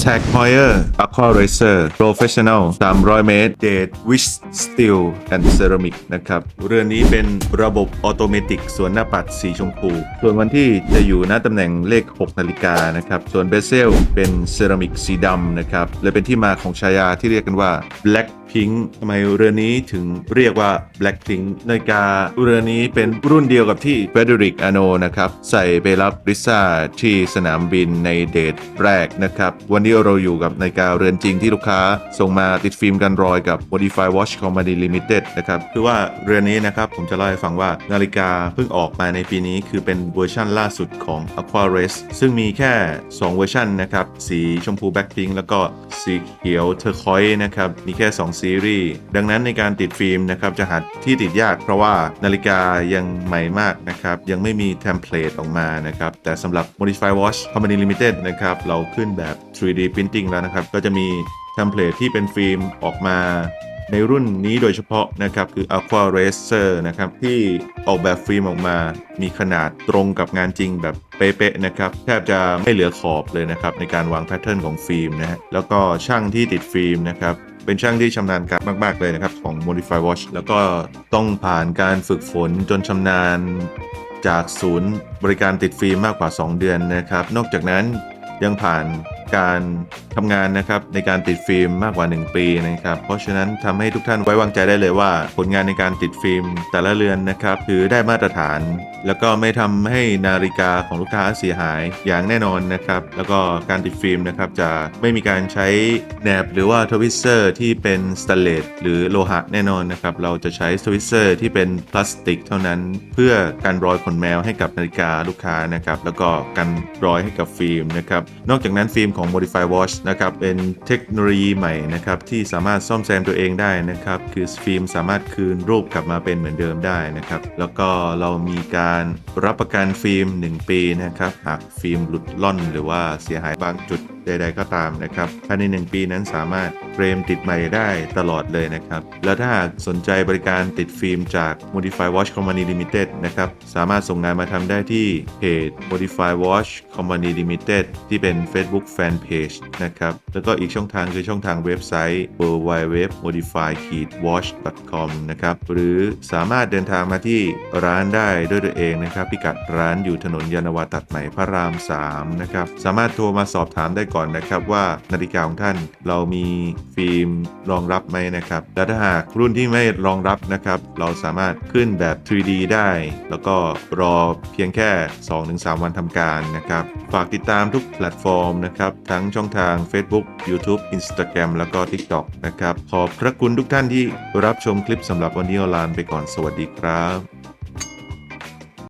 Tag Heuer Aqua Racer Professional 300 เมตร Date Wish Steel and Ceramic นะครับ เรือนนี้เป็นระบบออโตเมติกส่วนหน้าปัดสีชมพู ส่วนวันที่จะอยู่หน้าตำแหน่งเลข 6 นาฬิกานะครับ ส่วนเบเซลเป็นเซรามิกสีดำนะครับ และเป็นที่มาของฉายาที่เรียกกันว่า Black Pink ทำไมเรือนนี้ถึงเรียกว่า Black Pink นาฬิกาเรือนนี้เป็นรุ่นเดียวกับที่เฟเดริกอาโนนะครับ ใส่ไปรับลิซ่าที่สนามบินในเดทแรกนะครับวันนี้เราอยู่กับนาฬิกาเรือนจริงที่ลูกค้า ส่งมาติดฟิล์มกันรอยกับ Modify Watch Company Limited นะครับ คือว่าเรือนนี้นะครับ ผมจะเล่าให้ฟังว่านาฬิกาเพิ่งออกมาในปีนี้ คือเป็นเวอร์ชั่นล่าสุดของ Aqua Race ซึ่งมีแค่ 2 เวอร์ชันนะครับ สีชมพูแบ็คพิงแล้วก็สีเขียวเทอร์คอยนะครับ มีแค่ 2 ซีรีส์ ดังนั้นในการติดฟิล์มนะครับจะหาที่ติดยากเพราะว่านาฬิกายังใหม่มากนะครับ ยังไม่มีเทมเพลตออกมานะครับ แต่สำหรับ Modify Watch Company Limited นะครับ เราขึ้นแบบ 3D Printing แล้วนะครับ ก็จะมีเทมเพลตที่เป็นฟิล์มออกมาในรุ่นนี้โดยเฉพาะนะครับ คือ Aqua Racer นะครับ ที่ออกแบบฟิล์มออกมา มีขนาดตรงกับงานจริงแบบเป๊ะๆนะครับ แทบจะไม่เหลือขอบเลยนะครับ ในการวางแพทเทิร์นของฟิล์มนะฮะแล้วก็ช่างที่ติดฟิล์มนะครับเป็นช่างที่ชำนาญการมาก ๆ เลยนะครับ ของ Modify Watch แล้วก็ต้องผ่านการฝึกฝนจนชำนาญจากศูนย์บริการติดฟิล์มมากกว่า 2 เดือนนะครับ นอกจากนั้นยังผ่าน การทำงานนะครับในการติดฟิล์มมากกว่า 1 ปีนะครับ เพราะฉะนั้นทำให้ทุกท่านไว้วางใจได้เลยว่า ผลงานในการติดฟิล์มแต่ละเรือนนะครับถือได้มาตรฐาน แล้วก็ไม่ทำให้นาฬิกาของลูกค้าเสียหายอย่างแน่นอนนะครับแล้วก็การติดฟิล์มนะครับจะไม่มีการใช้แหนบหรือว่าทวิสเซอร์ที่เป็นสแตนเลสหรือโลหะแน่นอนนะครับเราจะใช้ทวิสเซอร์ที่เป็นพลาสติกเท่านั้น เพื่อการรอยขนแมวให้กับนาฬิกาลูกค้านะครับแล้วก็กันรอยให้กับฟิล์มนะครับนอกจากนั้นฟิล์มของของ Modify Watch นะครับ เป็นเทคโนโลยีใหม่นะครับ ที่สามารถซ่อมแซมตัวเองได้นะครับ คือฟิล์มสามารถคืนรูปกลับมาเป็นเหมือนเดิมได้นะครับ แล้วก็เรามีการรับประกันฟิล์ม 1 ปีนะครับ หากฟิล์มหลุดล่อนหรือว่าเสียหายบางจุดใด ๆ ก็ตามนะครับภายใน 1 ปีนั้นสามารถเฟรมติดใหม่ได้ตลอดเลยนะครับ แล้วถ้าหากสนใจบริการติดฟิล์มจาก Modify Watch Company Limited นะครับ สามารถส่งงานมาทำได้ที่เพจ Modify Watch Company Limited ที่เป็น Facebook Fan Page นะครับ แล้วก็อีกช่องทางคือช่องทางเว็บไซต์ www.modify-watch.com นะครับ หรือสามารถเดินทางมาที่ร้านได้ด้วยตัวเองนะครับ พิกัดร้านอยู่ถนนยานวาตัดใหม่พระราม 3 นะครับ สามารถโทรมาสอบถามได้ก่อนนะครับว่านาฬิกาของท่านเรามีฟิล์มรองรับไหมนะครับและถ้าหากรุ่นที่ไม่รองรับนะครับ เราสามารถขึ้นแบบ 3D ได้ แล้วก็รอเพียงแค่ 2-3 วันทำการนะครับ ฝากติดตามทุกแพลตฟอร์มนะครับ ทั้งช่องทาง Facebook YouTube Instagram แล้วก็ TikTok นะครับ ขอบพระคุณทุกท่านที่รับชมคลิปสำหรับวันนี้ออนไลน์ไปก่อนสวัสดีครับ